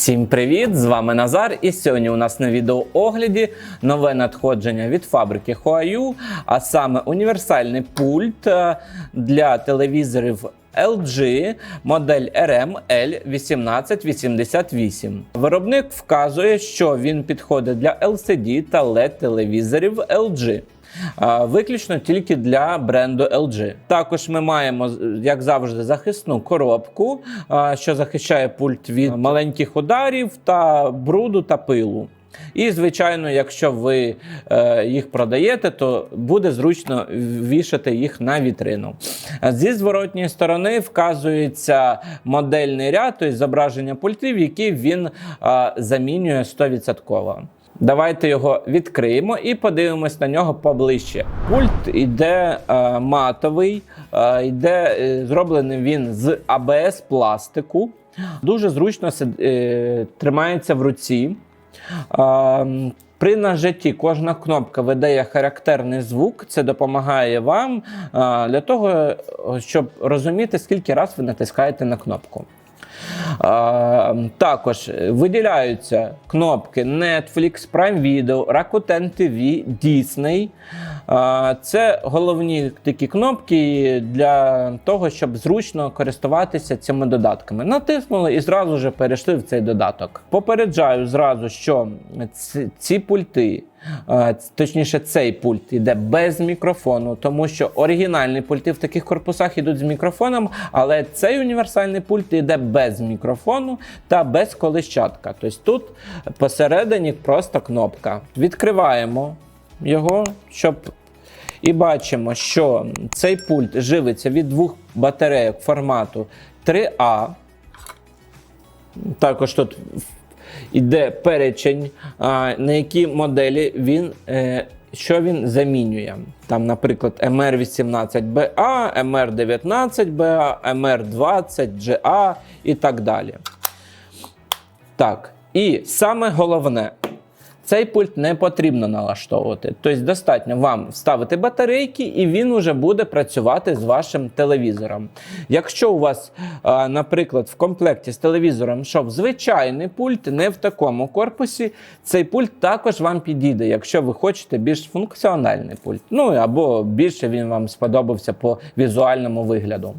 Всім привіт! З вами Назар. І сьогодні у нас на відеоогляді нове надходження від фабрики Huayu, а саме універсальний пульт е, для телевізорів LG модель RM L1888. Виробник вказує, що він підходить для LCD та LED телевізорів LG. Виключно тільки для бренду LG. Також ми маємо, як завжди, захисну коробку, що захищає пульт від маленьких ударів та бруду та пилу. І, звичайно, якщо ви е, їх продаєте, то буде зручно вішати їх на вітрину. Зі зворотньої сторони вказується модельний ряд, тобто зображення пультів, які він е, замінює 100%. Давайте його відкриємо і подивимось на нього поближче. Пульт іде е, матовий, е, йде, е, зроблений він з АБС пластику. Дуже зручно е, тримається в руці. При нажатті кожна кнопка видає характерний звук. Це допомагає вам для того, щоб розуміти, скільки раз ви натискаєте на кнопку. А, також виділяються кнопки Netflix, Prime Video, Rakuten TV, Disney. А, це головні такі кнопки для того, щоб зручно користуватися цими додатками. Натиснули і зразу ж перейшли в цей додаток. Попереджаю зразу, що ці пульти. Точніше, цей пульт йде без мікрофону, тому що оригінальні пульти в таких корпусах йдуть з мікрофоном, але цей універсальний пульт йде без мікрофону та без колищатка. Тобто тут посередині просто кнопка. Відкриваємо його, щоб і бачимо, що цей пульт живиться від двох батарейок формату 3А. Також тут іде перечень, на які моделі він. е, Що він замінює? Там, наприклад, MR18BA, MR19BA, MR20GA і так далі. Так, і саме головне, цей пульт не потрібно налаштовувати. Тобто достатньо вам вставити батарейки, і він вже буде працювати з вашим телевізором. Якщо у вас, наприклад, в комплекті з телевізором йшов звичайний пульт, не в такому корпусі, цей пульт також вам підійде, якщо ви хочете більш функціональний пульт. Ну або більше він вам сподобався по візуальному вигляду.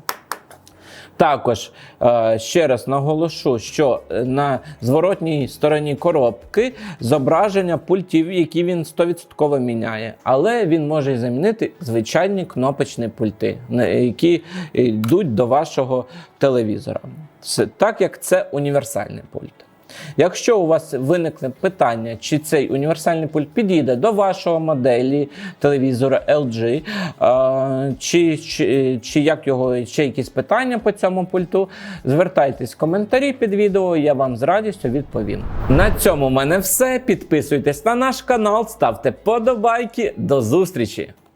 Також е, ще раз наголошу, що е, на зворотній стороні коробки зображення пультів, які він 100% міняє, але він може замінити звичайні кнопочні пульти, які йдуть до вашого телевізора. Так як це універсальний пульт. Якщо у вас виникне питання, чи цей універсальний пульт підійде до вашого моделі телевізора LG, е, чи, чи, чи як його ще якісь питання по цьому пульту, звертайтесь в коментарі під відео, я вам з радістю відповім. На цьому в мене все. Підписуйтесь на наш канал, ставте подобайки. До зустрічі!